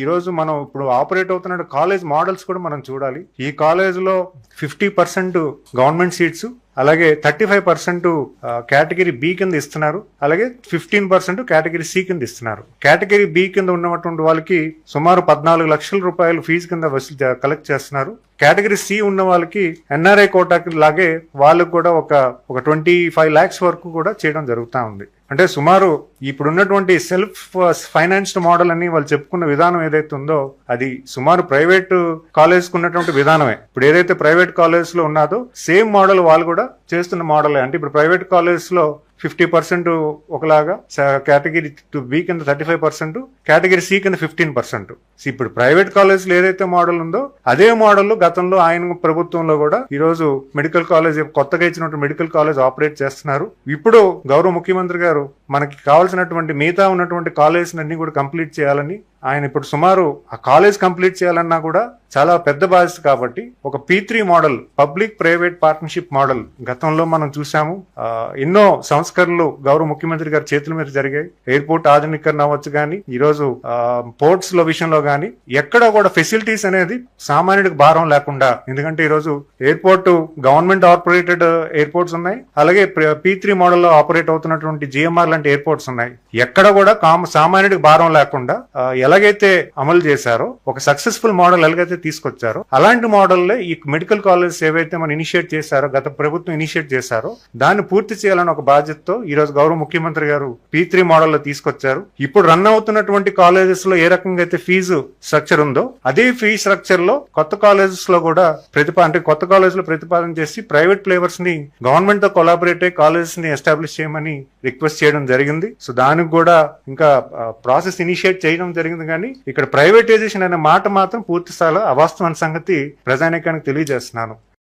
ఈరోజు మనం ఇప్పుడు ఆపరేట్ అవుతున్న కాలేజ్ మోడల్స్ కూడా మనం చూడాలి. ఈ కాలేజ్లో ఫిఫ్టీ పర్సెంట్ గవర్నమెంట్ సీట్స్ అలాగే thirty five percent category B కింద ఇస్తున్నారు. అలాగే ఫిఫ్టీన్ పర్సెంట్ కేటగిరీ సి కింద ఇస్తున్నారు. కేటగిరీ బి కింద ఉన్నటువంటి వాళ్ళకి సుమారు పద్నాలుగు లక్షల రూపాయలు ఫీజు కింద వసూలు కలెక్ట్ చేస్తున్నారు. కేటగిరీ సి ఉన్న వాళ్ళకి ఎన్ఆర్ఐ కోటాకి లాగే వాళ్ళకు కూడా ఒక ఒక ట్వంటీ ఫైవ్ ల్యాక్స్ వరకు కూడా చేయడం జరుగుతూ ఉంది. అంటే సుమారు ఇప్పుడున్నటువంటి సెల్ఫ్ ఫైనాన్స్డ్ మోడల్ అని వాళ్ళు చెప్పుకున్న విధానం ఏదైతే ఉందో అది సుమారు ప్రైవేట్ కాలేజ్కు ఉన్నటువంటి విధానమే. ఇప్పుడు ఏదైతే ప్రైవేట్ కాలేజ్లో ఉన్నదో సేమ్ మోడల్ వాళ్ళు కూడా చేస్తున్న మోడలే. అంటే ఇప్పుడు ప్రైవేట్ కాలేజ్లో ఫిఫ్టీ పర్సెంట్ ఒకలాగా కేటగిరీ బి కింద thirty five percent category C కింద ఫిఫ్టీన్ పర్సెంట్. ఇప్పుడు ప్రైవేట్ కాలేజ్లో ఏదైతే మోడల్ ఉందో అదే మోడల్ గతంలో ఆయన ప్రభుత్వంలో కూడా ఈరోజు మెడికల్ కాలేజ్ కొత్తగా ఇచ్చినటువంటి మెడికల్ కాలేజ్ ఆపరేట్ చేస్తున్నారు. ఇప్పుడు గౌరవ ముఖ్యమంత్రి గారు మనకి కావాల్సినటువంటి మిగతా ఉన్నటువంటి కాలేజ్ అన్ని కూడా కంప్లీట్ చేయాలని ఆయన ఇప్పుడు సుమారు ఆ కాలేజ్ కంప్లీట్ చేయాలన్నా కూడా చాలా పెద్ద బాధ్యత కాబట్టి ఒక P three model public private partnership model గతంలో మనం చూసాము. ఎన్నో సంస్కరణలు గౌరవ ముఖ్యమంత్రి గారి చేతుల మీద జరిగాయి. ఎయిర్పోర్ట్ ఆధునీకరణ అవ్వచ్చు కానీ ఈరోజు పోర్ట్స్లో విషయంలో కానీ ఎక్కడ కూడా ఫెసిలిటీస్ అనేది సామాన్యుడికి భారం లేకుండా ఎందుకంటే ఈరోజు ఎయిర్పోర్ట్ గవర్నమెంట్ ఆపరేటెడ్ ఎయిర్పోర్ట్స్ ఉన్నాయి. అలాగే పీ త్రీ మోడల్లో ఆపరేట్ అవుతున్నటువంటి జిఎంఆర్ లాంటి ఎయిర్పోర్ట్స్ ఉన్నాయి. ఎక్కడ కూడా కామ సామాన్యుడికి భారం లేకుండా ఎలాగైతే అమలు చేశారో ఒక సక్సెస్ఫుల్ మోడల్ ఎలాగైతే తీసుకొచ్చారో అలాంటి మోడల్లో ఈ మెడికల్ కాలేజెస్ ఏవైతే మనం ఇనిషియేట్ చేశారో గత ప్రభుత్వం ఇనిషియేట్ చేశారో దాన్ని పూర్తి చేయాలని ఒక బాధ్యతతో ఈ రోజు గౌరవ ముఖ్యమంత్రి గారు పీ త్రీ మోడల్లో తీసుకొచ్చారు. ఇప్పుడు రన్ అవుతున్నటువంటి కాలేజెస్లో ఏ రకంగా అయితే ఫీజు స్ట్రక్చర్ ఉందో అదే ఫీ స్ట్రక్చర్లో కొత్త కాలేజెస్లో కూడా ప్రతిపా అంటే కొత్త కాలేజ్లో ప్రతిపాదన చేసి ప్రైవేట్ ప్లేవర్స్ని గవర్నమెంట్తో కొలాబరేట్ అయ్యి కాలేజెస్ని ఎస్టాబ్లిష్ చేయమని రిక్వెస్ట్ చేయడం జరిగింది. సో దానికి కూడా ఇంకా ప్రాసెస్ ఇనిషియేట్ చేయడం జరిగింది కానీ ఇక్కడ ప్రైవేటైజేషన్ అనే మాట మాత్రం పూర్తి స్థాయిలో అవాస్తవం సంగతి ప్రజానీకానికి తెలియజేస్తున్నాను.